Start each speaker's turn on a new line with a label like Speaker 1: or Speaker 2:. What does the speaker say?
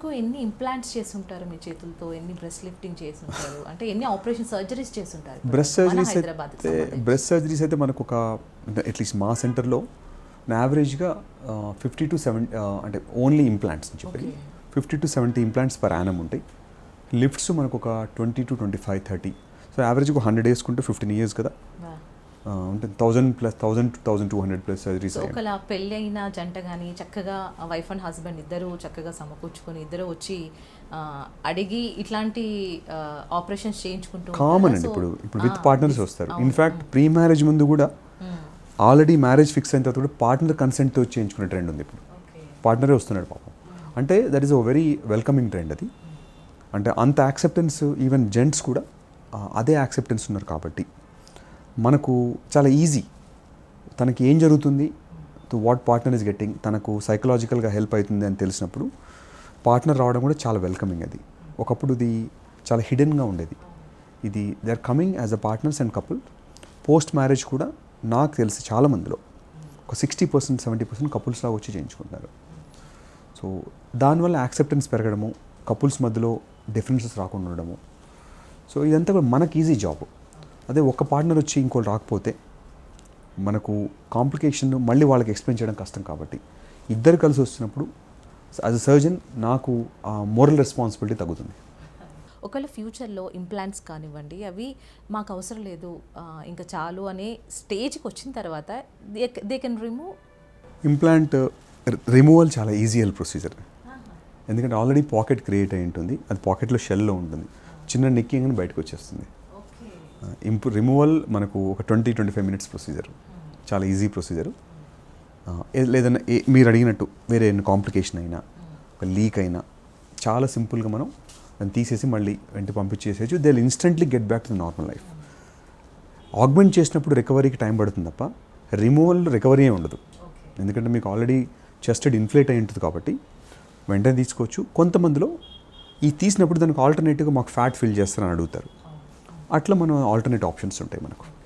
Speaker 1: వరకు ఎన్ని ఇంప్లాంట్స్ చేస్తుంటారు మీ చేతులతో? ఎన్ని బ్రెస్ట్ లిఫ్టింగ్ చేస్తుంటారు? అంటే ఎన్ని ఆపరేషన్ సర్జరీస్ చేస్తుంటారు? ఇప్పుడు
Speaker 2: బ్రెస్ట్ సర్జరీస్ అయితే. బ్రెస్ట్ సర్జరీస్ అయితే మనకు ఒక అట్లీస్ట్ మా సెంటర్లో యావరేజ్గా ఫిఫ్టీ టు సెవెన్ అంటే ఓన్లీ ఇంప్లాంట్స్ అని చెప్పి. Fifty to seventy implants per annum ఉంటాయి. లిఫ్ట్స్ మనకు ఒక twenty to twenty five thirty so యావరేజ్గా ఒక హండ్రెడ్ వేసుకుంటే ఫిఫ్టీన్ ఇయర్స్ కదా. అంటే thousand plus thousand thousand two hundred plus surgeries
Speaker 1: ఒకలా పెళ్ళి అయిన జంట కానీ చక్కగా వైఫ్ అండ్ హస్బెండ్ ఇద్దరు చక్కగా సమకూర్చుకొని ఇద్దరు వచ్చి అడిగి ఇట్లాంటి ఆపరేషన్స్ చేయించుకుంటూ
Speaker 2: కామన్? అండి ఇప్పుడు. ఇప్పుడు విత్ పార్ట్నర్స్ వస్తారు. ఇన్ఫ్యాక్ట్ ప్రీ మ్యారేజ్ ముందు కూడా. ఆల్రెడీ మ్యారేజ్ ఫిక్స్ అయిన తర్వాత కూడా పార్ట్నర్ కన్సెంట్తో చేయించుకునే ట్రెండ్ ఉంది ఇప్పుడు. పార్ట్నరే వస్తున్నాడు పాపం. అంటే that is a very welcoming trend అది. అంటే అంత యాక్సెప్టెన్స్ ఈవెన్ జెంట్స్ కూడా అదే యాక్సెప్టెన్స్ ఉన్నారు కాబట్టి. మనకు చాలా ఈజీ తనకి ఏం జరుగుతుంది? To what partner is getting తనకు సైకలాజికల్గా హెల్ప్ అవుతుంది అని తెలిసినప్పుడు పార్ట్నర్ రావడం కూడా చాలా వెల్కమింగ్ అది. ఒకప్పుడు ఇది చాలా హిడెన్గా ఉండేది. ఇది they are coming as a partners and couple post marriage కూడా నాకు తెలిసి చాలా మందిలో ఒక sixty percent seventy percent couples లాగా వచ్చి చేయించుకుంటున్నారు సో దానివల్ల యాక్సెప్టెన్స్ పెరగడము కపుల్స్ మధ్యలో డిఫరెన్సెస్ రాకుండా ఉండడము. సో ఇదంతా కూడా మనకి ఈజీ జాబ్ అదే ఒక పార్ట్నర్ వచ్చి ఇంకోటి రాకపోతే మనకు కాంప్లికేషన్ మళ్ళీ వాళ్ళకి ఎక్స్ప్లెయిన్ చేయడం కష్టం కాబట్టి ఇద్దరు కలిసి వస్తున్నప్పుడు యాజ్ అ సర్జన్ నాకు ఆ మోరల్ రెస్పాన్సిబిలిటీ తగ్గుతుంది.
Speaker 1: ఒకవేళ ఫ్యూచర్లో ఇంప్లాంట్స్ కానివ్వండి అవి మాకు అవసరం లేదు ఇంకా చాలు అనే స్టేజ్కి వచ్చిన తర్వాత they can remove
Speaker 2: implant removal చాలా ఈజీ హెల్ప్ ప్రొసీజర్ ఎందుకంటే ఆల్రెడీ పాకెట్ క్రియేట్ అయి ఉంటుంది అది పాకెట్లో షెల్లో ఉంటుంది. చిన్న నెక్కింగ్ బయటకు వచ్చేస్తుంది. ఇంపు రిమూవల్ మనకు ఒక twenty twenty five minutes procedure చాలా ఈజీ ప్రొసీజర్ లేదన్నా ఏ- మీరు అడిగినట్టు వేరే కాంప్లికేషన్ అయినా ఒక లీక్ అయినా చాలా సింపుల్గా మనం దాన్ని తీసేసి మళ్ళీ వెంట పంపించేసేయచ్చు. They instantly get back to normal life augment చేసినప్పుడు రికవరీకి టైం పడుతుంది తప్ప రిమూవల్ రికవరీ ఉండదు. ఎందుకంటే మీకు ఆల్రెడీ చెస్టెడ్ ఇన్ఫ్లేట్ అయి ఉంటుంది కాబట్టి వెంటనే తీసుకోవచ్చు. కొంతమందిలో ఈ తీసినప్పుడు దానికి ఆల్టర్నేటివ్గా మాకు ఫ్యాట్ ఫిల్ చేస్తారని అడుగుతారు. అట్లా మనం ఆల్టర్నేట్ ఆప్షన్స్ ఉంటాయి మనకు.